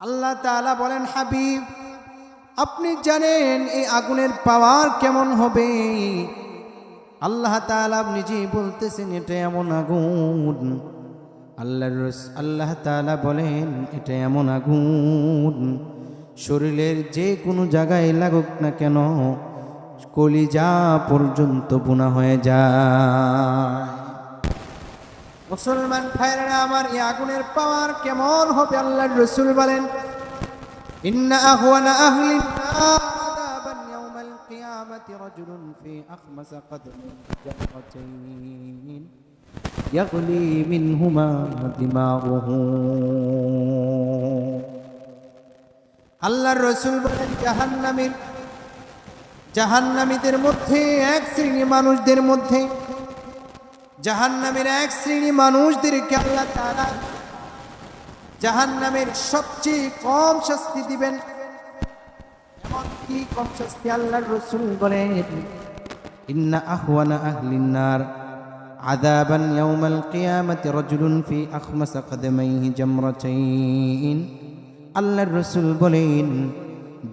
আল্লাহ তাআলা বলেন, হাবিব, আপনি জানেন এই আগুনের পাওয়ার কেমন হবে? আল্লাহ তাআলা নিজেই বলতেছেন, এটা এমন আগুন। আল্লাহ আল্লাহ তাআলা বলেন, এটা এমন আগুন। শরীরের যে কোনো জায়গায় লাগুক না কেন, কলিজা পর্যন্ত বোনা হয়ে যায়। মুসলমান ভাইরা আমার এই আগুনের পাওয়ার কেমন হবে আল্লাহর রসুল বলেন, ইন্না আল্লাহর রসুল বলেন, জাহান্নামীর, জাহান্নামীদের মধ্যে এক শ্রেণি মানুষদের মধ্যে জাহান্নামের এক শ্রেণি মানুষদেরকে আল্লাহ তারা জাহান্নামের সবচেয়ে কম শাস্তি দিবেন। কম আল্লাহর রসুল বলেন? আদাবান ফি আল্লাহর রসুল বলেন,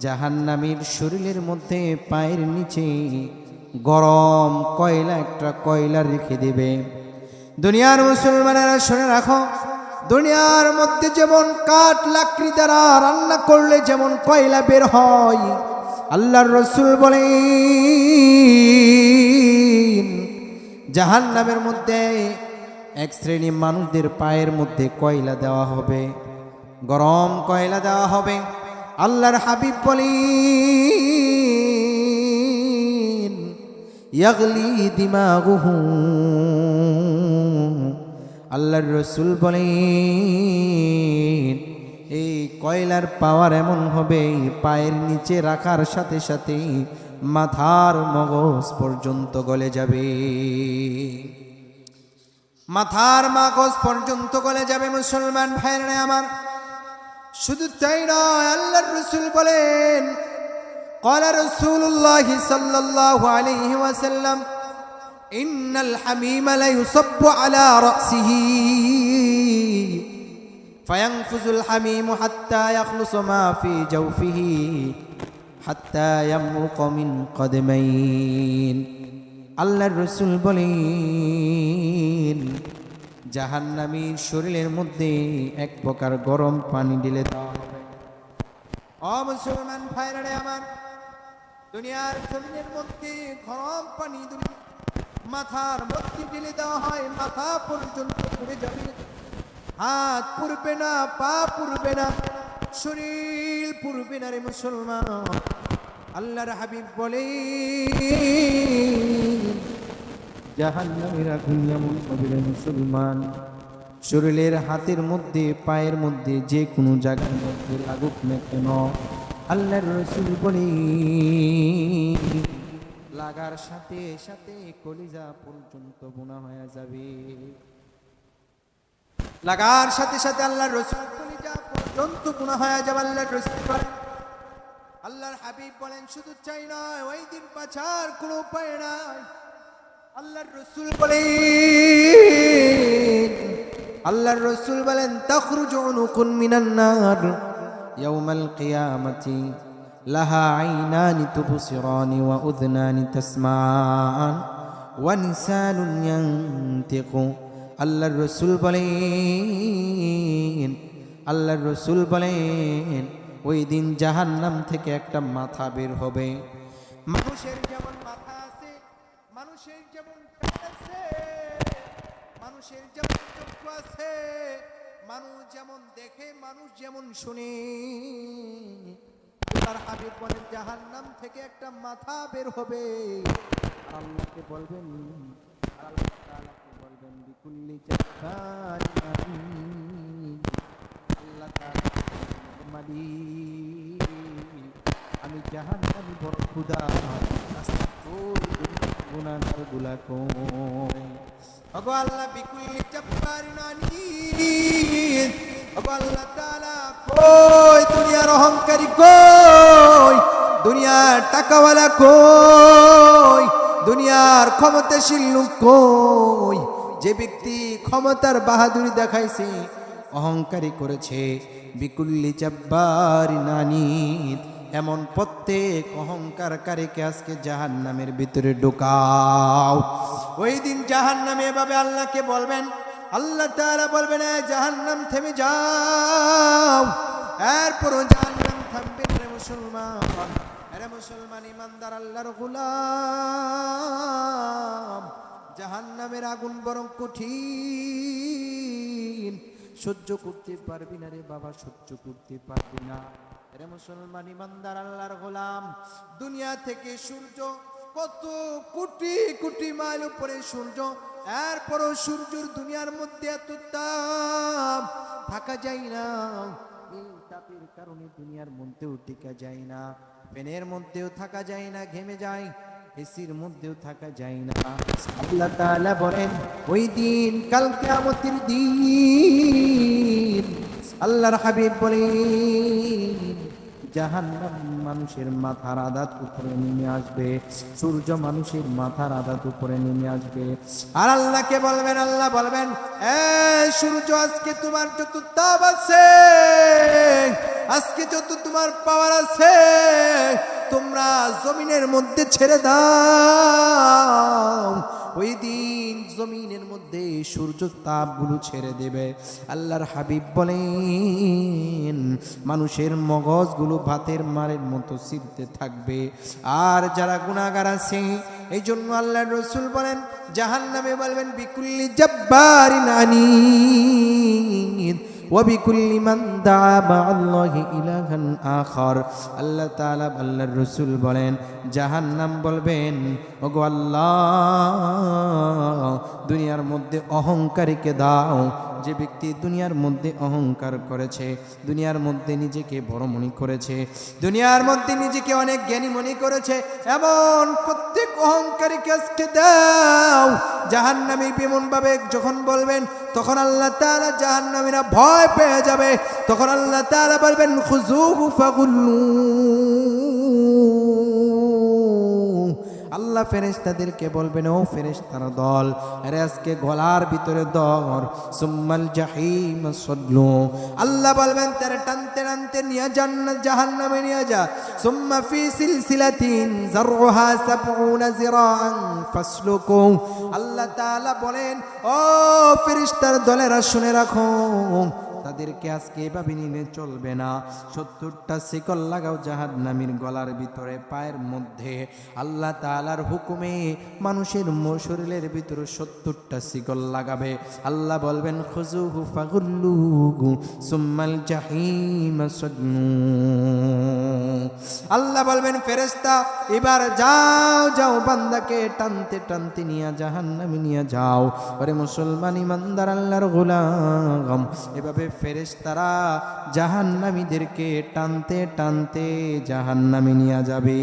জাহান্নামের শরীরের মধ্যে পায়ের নিচে গরম কয়লা, একটা কয়লা রেখে দেবে। দুনিয়ার মুসলমানেরা শুনে রাখো, দুনিয়ার মধ্যে যেমন কাঠ, লাকড়ি দ্বারা রান্না করলে যেমন কয়লা বের হয়, আল্লাহর রসুল বলে জাহান নামের মধ্যে এক শ্রেণি মানুষদের পায়ের মধ্যে কয়লা দেওয়া হবে, গরম কয়লা দেওয়া হবে। আল্লাহর হাবিব বলেন ইয়াগলি দিমাগুহু। আল্লাহর রসুল বলেন, এই কয়লার পাওয়ার এমন হবে, পায়ের নিচে রাখার সাথে সাথে মাথার মগজ পর্যন্ত গলে যাবে। মাথার মগজ পর্যন্ত গলে যাবে, মুসলমান ভাইরা আমার। শুধু তাই নয়, আল্লাহর রসুল বলেন قال رسول الله صلى الله عليه وسلم إن الحميم لا يصب على رأسه فينفذ الحميم حتى يخلص ما في جوفه حتى يمرق من قدمين আল্লাহর রসুল বলেন জাহান্নামীর শরীরের মধ্যে এক প্রকার গরম পানি ঢেলে দেওয়া হবে অ মুসলমান ভাইরারে আমার দুনিয়ার জমিনের মধ্যে গরম পানি মাথার মধ্যে ঢেলে দেওয়া হয়, মাথা পর্যন্ত পড়ে যাবে। হাত পুরবে না, পা পুরবে না, শরীর পুরবে না রে মুসলমান। আল্লাহর হাবিব বলে, জাহান্নামের আগুন হবে মুসলমান, শরীরের হাতের মধ্যে, পায়ের মধ্যে যে কোনো জায়গার মধ্যে লাগুক না কেন আল্লাহর রসুল বলে, লাগার সাথে সাথে কলিজা পর্যন্ত বোনা হয়ে যাবে। লাগার সাথে সাথে আল্লাহর রসুল কলিজা পর্যন্ত বোনা হয়ে যাবে আল্লাহর রসুল বলেন আল্লাহর হাবিব বলেন, শুধু চাই নয়, ওই দিন বাঁচার কোনো উপায় নাই। আল্লাহর রসুল বলেন আল্লাহর রসুল বলেন, তখরুজু উনুকুন মিনান নার ইয়াউমাল কিয়ামাতি লাহা আইনানি তুবসিরানি ওয়া উযনানি তাসমাআন ওয়া নিসানুন ইয়ানতিকু আল্লাহর রসুল বলেন আল্লাহর রসুল বলেন ওই দিন জাহান্নাম থেকে একটা মাথা বের হবে। মানুষের যেমন মাথা আছে, মানুষের যেমন কান আছে, মানুষের যেমন চক্ষু আছে মানুষ যেমন দেখে মানুষ যেমন শুনে। তার হাবিব বলেন জাহান্নাম থেকে একটা মাথা বের হবে। আর আল্লাহকে বলবেন বলবেন বিকুল্লি আল্লাহ আমি জাহান আমি বড় ক্ষুদা গুণাগারগুলা কই আল্লাহ বিকুল্লি আনিদ ওগো আল্লাহ তাআলা কই, দুনিয়ার অহংকারী কই, দুনিয়ার টাকাওয়ালা কই, দুনিয়ার ক্ষমতাশীল লোক কই, যে ব্যক্তি ক্ষমতার বাহাদুরি দেখাইছে, অহংকারী করেছে। বিকুল্লি জব্বারি নানিদ এমন প্রত্যেক অহংকারকারীকে আজকে জাহান নামের ভিতরে ঢুকাও। ওই দিন জাহান নামে এভাবে আল্লাহকে বলবেন আল্লাহ তাআলা বলবেন জাহান নাম থেমে যাও। এরপরও জাহান নাম থামবে রে মুসলমান। আরে মুসলমান, ইমানদার, আল্লাহর গোলাম। জাহান নামের আগুন বরং কঠিন। সহ্য করতে পারবি না রে বাবা, সহ্য করতে পারবি না। রে মুসলমান, ইমানদার, আল্লাহর গোলাম। দুনিয়া থেকে সূর্য কত কোটি কোটি মাইল উপরে সূর্য, এরপরও সূর্যের দুনিয়ার মধ্যে এত তাপ থাকা যায় না। এই তাপের কারণে দুনিয়ার মধ্যেও টিকা যায় না। ফ্যানের মধ্যেও থাকা যায় না, ঘেমে যায়। এসির মধ্যেও থাকা যায় না। আল্লাহ তাআলা বলেন, ওই দিন, কাল কিয়ামতের দিন, আল্লাহর হাবিব বলেন জাহান্নাম মানুষের মাথার আদাত উপরে নেমে আসবে, সূর্য মানুষের মাথার আদাত উপরে নেমে আসবে। আর আল্লাহকে বলবেন, আল্লাহ বলবেন, এ সূর্য, আজকে তোমার যত তাপ আছে, আজকে যত তোমার পাওয়ার আছে, তোমরা জমিনের মধ্যে ছেড়ে দাও ওই দিন জমিনের মধ্যে সূর্য তাপগুলো ছেড়ে দেবে। আল্লাহর হাবিব বলেন, মানুষের মগজগুলো ভাতের মারের মতো ছিঁড়তে থাকবে। আর যারা গুণাগার আছে এই জন্য আল্লাহ রসুল বলেন জাহান নামে বলবেন, বিকুল্লি জব্বারিন আনিদ وبكل من دعا مع الله إلها آخر আল্লাহ তাআলা আল্লাহর রসুল বলেন জাহান্নাম বলবেন ওগো আল্লাহ দুনিয়ার মধ্যে অহংকারীকে দাও যে ব্যক্তি দুনিয়ার মধ্যে অহংকার করেছে, দুনিয়ার মধ্যে নিজেকে বড় মনে করেছে, দুনিয়ার মধ্যে নিজেকে অনেক জ্ঞানী মনে করেছে, এমন প্রত্যেক অহংকারীকে আজকে দাও। জাহান্নামী বিমন ভাবে যখন বলবেন, তখন আল্লাহ তাআলা জাহান্নামীরা ভয় পেয়ে যাবে। তখন আল্লাহ তাআলা বলবেন খুজুহু ফাগুল্লু। আল্লাহ ফেরেশতাদেরকে বলবেন, ও ফেরেশতার দল আজকে গলার ভিতরে দর, সুম্মাল জাহিম সদলু। আল্লাহ বলবেন, তারা টানতে টানতে নিয়ে জান্নাত জাহান্নামে নিয়ে যা। সুম্মা ফি সিলসিলাতিন জারহা সাবউনা জিরাআন ফাসলুকু। আল্লাহ তাআলা বলেন, ও ফেরেশতার দলেরা, শুনে রাখো। তাদেরকে আজকে এভাবে নিলে চলবে না। সত্তরটা শিকল লাগাও জাহাদ নামির গলার ভিতরে, পায়ের মধ্যে। আল্লাহ তালার হুকুমে মানুষের শরীরের ভিতরে সত্তরটা শিকল লাগাবে। আল্লাহ বলবেন খুজু ফাগুল্লু সুম্মাল জাহিম আল্লাহ বলবেন ফেরেস্তা এবার যাও যাও, বান্দাকে টানতে টানতে নিয়ে জাহান্নামে নিয়ে যাও। ওরে মুসলমান, ইমানদার, আল্লাহর গোলাম। এভাবে ফেরেশতারা জাহান্নামীদেরকে টানতে টানতে জাহান্নামে নিয়ে যাবে।